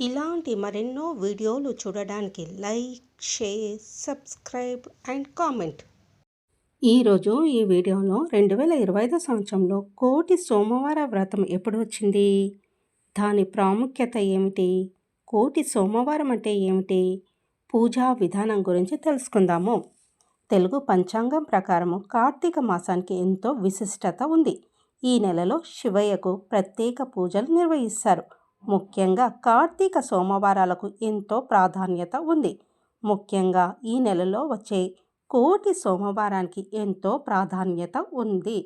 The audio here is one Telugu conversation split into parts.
ఇలాంటి మరెన్నో వీడియోలు చూడడానికి like share subscribe and comment. ఈరోజు ఈ వీడియోలో రెండు వేల ఇరవై ఐదు సంవత్సరంలో కోటి సోమవార వ్రతం ఎప్పుడు వచ్చింది? దాని ప్రాముఖ్యత ఏమిటి? కోటి సోమవారం అంటే ఏమిటి? పూజా విధానం గురించి తెలుసుకుందాము. తెలుగు పంచాంగం ప్రకారము కార్తీక మాసానికి ఎంతో విశిష్టత ఉంది. ఈ నెలలో శివయ్యకు ప్రత్యేక పూజలు నిర్వహిస్తారు. ముఖ్యంగా కార్తీక సోమవారాలకు ఎంతో ప్రాధాన్యత ఉంది. ముఖ్యంగా ఈ నెలలో వచ్చే కోటి సోమవారానికి ఎంతో ప్రాధాన్యత ఉంది.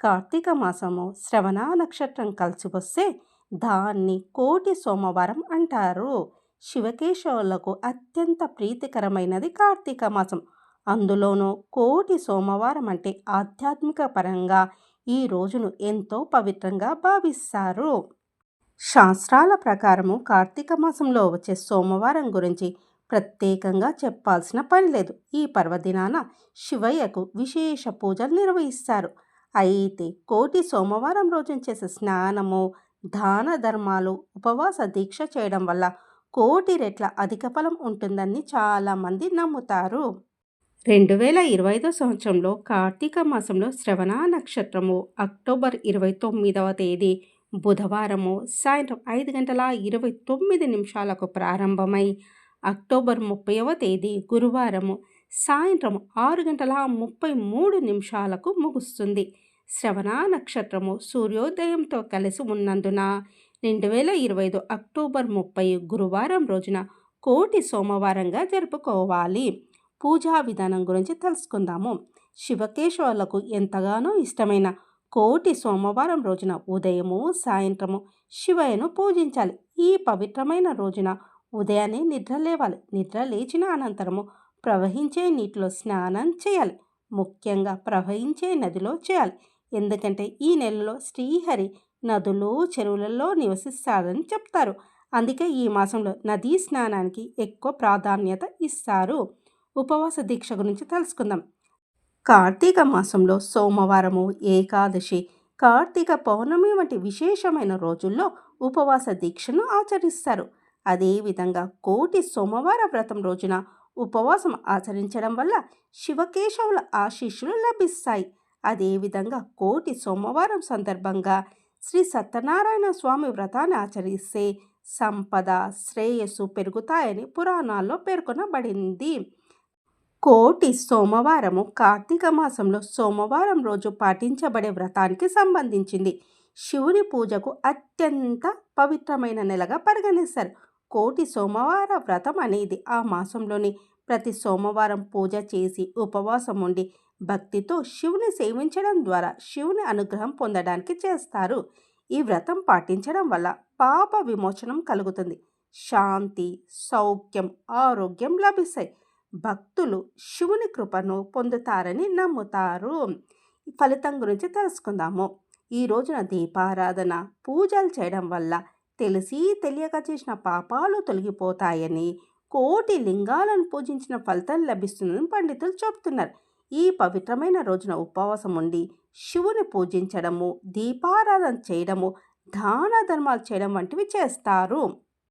కార్తీక మాసము శ్రవణ నక్షత్రం కలిసి వస్తే దాన్ని కోటి సోమవారం అంటారు. శివకేశవులకు అత్యంత ప్రీతికరమైనది కార్తీక మాసం. అందులోనూ కోటి సోమవారం అంటే ఆధ్యాత్మిక పరంగా ఈ రోజును ఎంతో పవిత్రంగా భావిస్తారు. శాస్త్రాల ప్రకారము కార్తీక మాసంలో వచ్చే సోమవారం గురించి ప్రత్యేకంగా చెప్పాల్సిన పని లేదు. ఈ పర్వదినాన శివయ్యకు విశేష పూజలు నిర్వహిస్తారు. అయితే కోటి సోమవారం రోజున చేసే స్నానము దాన ధర్మాలు ఉపవాస దీక్ష చేయడం వల్ల కోటి రెట్ల అధిక ఫలం ఉంటుందని చాలామంది నమ్ముతారు. రెండు వేల ఇరవై ఐదో సంవత్సరంలో కార్తీక మాసంలో శ్రవణ నక్షత్రము అక్టోబర్ ఇరవై తొమ్మిదవ తేదీ బుధవారము సాయంత్రం ఐదు గంటల ఇరవై తొమ్మిది నిమిషాలకు ప్రారంభమై అక్టోబర్ ముప్పైవ తేదీ గురువారము సాయంత్రం ఆరు గంటల ముప్పై మూడు నిమిషాలకు ముగుస్తుంది. శ్రవణ నక్షత్రము సూర్యోదయంతో కలిసి ఉన్నందున రెండు వేల ఇరవై ఐదు అక్టోబర్ ముప్పై గురువారం రోజున కోటి సోమవారంగా జరుపుకోవాలి. పూజా విధానం గురించి తెలుసుకుందాము. శివకేశవులకు ఎంతగానో ఇష్టమైన కోటి సోమవారం రోజున ఉదయము సాయంత్రము శివయ్యను పూజించాలి. ఈ పవిత్రమైన రోజున ఉదయాన్నే నిద్ర లేవాలి. నిద్ర లేచిన అనంతరము ప్రవహించే నీటిలో స్నానం చేయాలి. ముఖ్యంగా ప్రవహించే నదిలో చేయాలి. ఎందుకంటే ఈ నెలలో శ్రీహరి నదులు చెరువులలో నివసిస్తారని చెప్తారు. అందుకే ఈ మాసంలో నదీ స్నానానికి ఎక్కువ ప్రాధాన్యత ఇస్తారు. ఉపవాస దీక్ష గురించి తెలుసుకుందాం. కార్తీక మాసంలో సోమవారము ఏకాదశి కార్తీక పౌర్ణమి వంటి విశేషమైన రోజుల్లో ఉపవాస దీక్షను ఆచరిస్తారు. అదేవిధంగా కోటి సోమవార వ్రతం రోజున ఉపవాసం ఆచరించడం వల్ల శివకేశవుల ఆశీస్సులు లభిస్తాయి. అదేవిధంగా కోటి సోమవారం సందర్భంగా శ్రీ సత్యనారాయణ స్వామి వ్రతాన్ని ఆచరిస్తే సంపద శ్రేయస్సు పెరుగుతాయని పురాణాల్లో పేర్కొనబడింది. కోటి సోమవారము కార్తీక మాసంలో సోమవారం రోజు పాటించబడే వ్రతానికి సంబంధించింది. శివుని పూజకు అత్యంత పవిత్రమైన నెలగా పరిగణిస్తారు. కోటి సోమవార వ్రతం అనేది ఆ మాసంలోని ప్రతి సోమవారం పూజ చేసి ఉపవాసం ఉండి భక్తితో శివుని సేవించడం ద్వారా శివుని అనుగ్రహం పొందడానికి చేస్తారు. ఈ వ్రతం పాటించడం వల్ల పాప విమోచనం కలుగుతుంది. శాంతి సౌఖ్యం ఆరోగ్యం లభిస్తాయి. భక్తులు శివుని కృపను పొందుతారని నమ్ముతారు. ఫలితం గురించి తెలుసుకుందాము. ఈ రోజున దీపారాధన పూజలు చేయడం వల్ల తెలిసి తెలియక చేసిన పాపాలు తొలగిపోతాయని కోటి లింగాలను పూజించిన ఫలితం లభిస్తుందని పండితులు చెబుతున్నారు. ఈ పవిత్రమైన రోజున ఉపవాసం ఉండి శివుని పూజించడము దీపారాధన చేయడము దాన ధర్మాలు చేయడం వంటివి చేస్తారు.